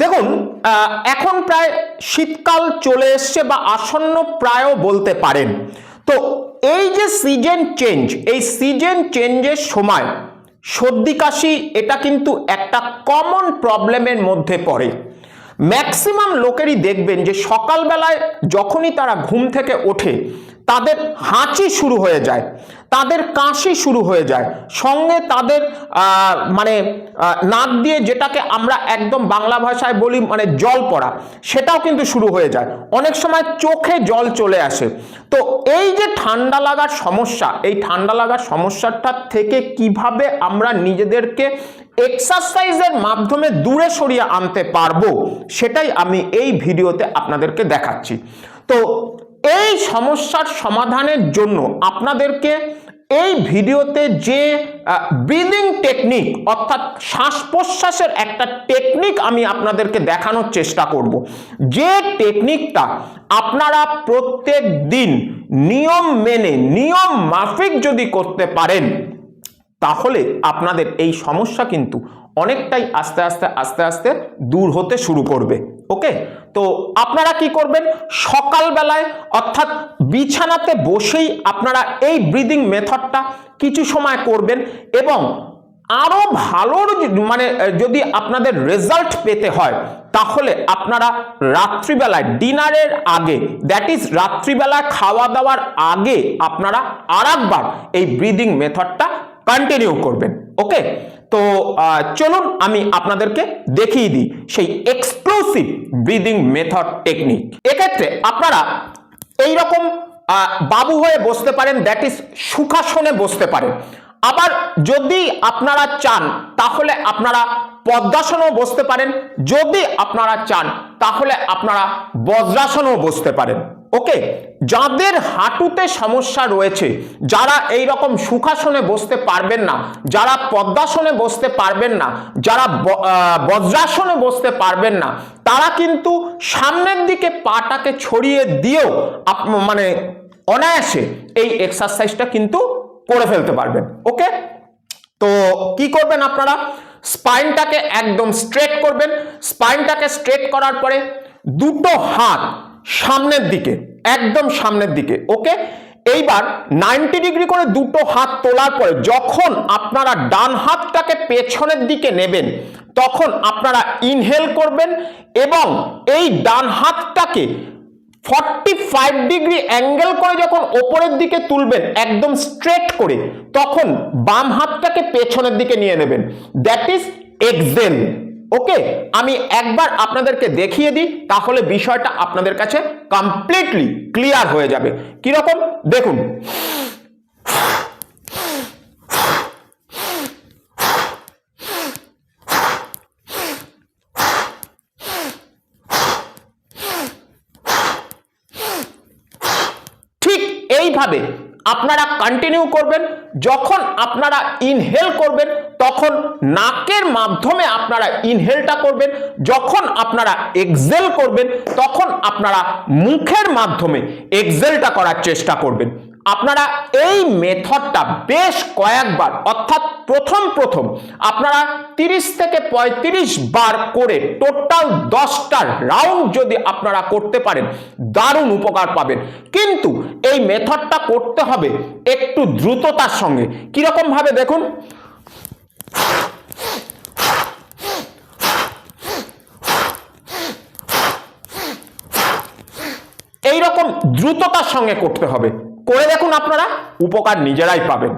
দেখুন এখন প্রায় শীতকাল চলে এসছে বা আসন্ন প্রায়ও বলতে পারেন। তো এই যে সিজন চেঞ্জ এই সিজন চেঞ্জের সময় সর্দি কাশি, এটা কিন্তু একটা কমন প্রবলেমের মধ্যে পড়ে। ম্যাক্সিমাম লোকেরই দেখবেন যে সকালবেলায় যখনই তারা ঘুম থেকে ওঠে তাদের হাঁচি শুরু হয়ে যায়, তাদের কাশি শুরু হয়ে যায়। সঙ্গে তাদের মানে নাক দিয়ে যেটাকে আমরা একদম বাংলা ভাষায় বলি মানে জল পড়া, সেটাও কিন্তু শুরু হয়ে যায়। অনেক সময় চোখে জল চলে আসে। তো এই যে ঠান্ডা লাগার সমস্যা, এই ঠান্ডা লাগার সমস্যাটা থেকে কীভাবে আমরা নিজেদেরকে এক্সারসাইজের মাধ্যমে দূরে সরিয়ে আনতে পারব, সেটাই আমি এই ভিডিওতে আপনাদেরকে দেখাচ্ছি। তো এই সমস্যার সমাধানের জন্য আপনাদেরকে এই ভিডিওতে যে ব্রিদিং টেকনিক অর্থাৎ শ্বাস প্রশ্বাসের একটা টেকনিক আমি আপনাদেরকে দেখানোর চেষ্টা করব। যে টেকনিকটা আপনারা প্রত্যেক দিন নিয়ম মেনে, নিয়ম মাফিক যদি করতে পারেন, তাহলে আপনাদের এই সমস্যা কিন্তু অনেকটাই আস্তে আস্তে আস্তে আস্তে দূর হতে শুরু করবে। ওকে তো আপনারা কি করবেন? সকালবেলায়, অর্থাৎ বিছানাতে বসেই আপনারা এই ব্রিদিং মেথডটা কিছু সময় করবেন এবং আরও ভালো মানে যদি আপনাদের রেজাল্ট পেতে হয়, তাহলে আপনারা রাত্রিবেলায় ডিনারের আগে দ্যাট ইজ রাত্রিবেলা খাওয়া দাওয়ার আগে আপনারা আরেকবার এই ব্রিদিং মেথডটা কন্টিনিউ করবেন। ওকে তো চলুন আমি আপনাদেরকে দেখিয়ে দিই সেই এক্সপ্লোসিভ ব্রিদিং মেথড টেকনিক এক্ষেত্রে আপনারা এই রকম বাবু হয়ে বসতে পারেন দ্যাট ইজ সুখাসনে বসতে পারেন। আবার যদি আপনারা চান, তাহলে আপনারা পদ্মাসনেও বসতে পারেন। যদি আপনারা চান, তাহলে আপনারা বজ্রাসনেও বসতে পারেন। ওকে, যাদের হাঁটুতে সমস্যা রয়েছে, যারা এই রকম সুখাসনে বসতে পারবেন না, যারা পদ্মাসনে বসতে পারবেন না, যারা বজ্রাসনে বসতে পারবেন না, তারা কিন্তু সামনের দিকে পাটাকে ছড়িয়ে দিয়েও মানে অনায়াসে এই এক্সারসাইজটা কিন্তু করে ফেলতে পারবেন, ওকে? তো কি করবেন আপনারা? স্পাইনটাকে একদম স্ট্রেট করবেন স্পাইনটাকে স্ট্রেট করার পরে দুটো হাত সামনের দিকে, একদম সামনের দিকে, ওকে? এইবার নাইনটি ডিগ্রি করে দুটো হাত তোলার পরে যখন আপনারা ডান হাতটাকে পেছনের দিকে নেবেন, তখন আপনারা ইনহেল করবেন এবং এই ডান হাতটাকে ফর্টি ফাইভ ডিগ্রি অ্যাঙ্গেল করে যখন ওপরের দিকে তুলবেন, একদম স্ট্রেট করে, তখন বাম হাতটাকে পেছনের দিকে নিয়ে নেবেন। দ্যাট ইজ এক্সেল ওকে, আমি একবার আপনাদেরকে দেখিয়ে দিই, তাহলে বিষয়টা আপনাদের কাছে কমপ্লিটলি ক্লিয়ার হয়ে যাবে। কীরকম? দেখুন। ঠিক এইভাবে আপনারা কন্টিনিউ করবেন, যখন আপনারা ইনহেল করবেন তখন নাকের মাধ্যমে আপনারা ইনহেলটা করবেন, যখন আপনারা এক্সেল করবেন, তখন আপনারা মুখের মাধ্যমে এক্সেলটা করার চেষ্টা করবেন। আপনারা এই মেথডটা বেশ কয়েকবার, অর্থাৎ প্রথম প্রথম আপনারা 30 থেকে 35 বার করে টোটাল দশটা রাউন্ড যদি আপনারা করতে পারেন, দারুণ উপকার পাবেন। কিন্তু এই মেথডটা করতে হবে একটু দ্রুততার সঙ্গে। কীরকম ভাবে দেখুন এই রকম দ্রুততার সঙ্গে করতে হবে। করে দেখুন আপনারা উপকার নিজেরাই পাবেন।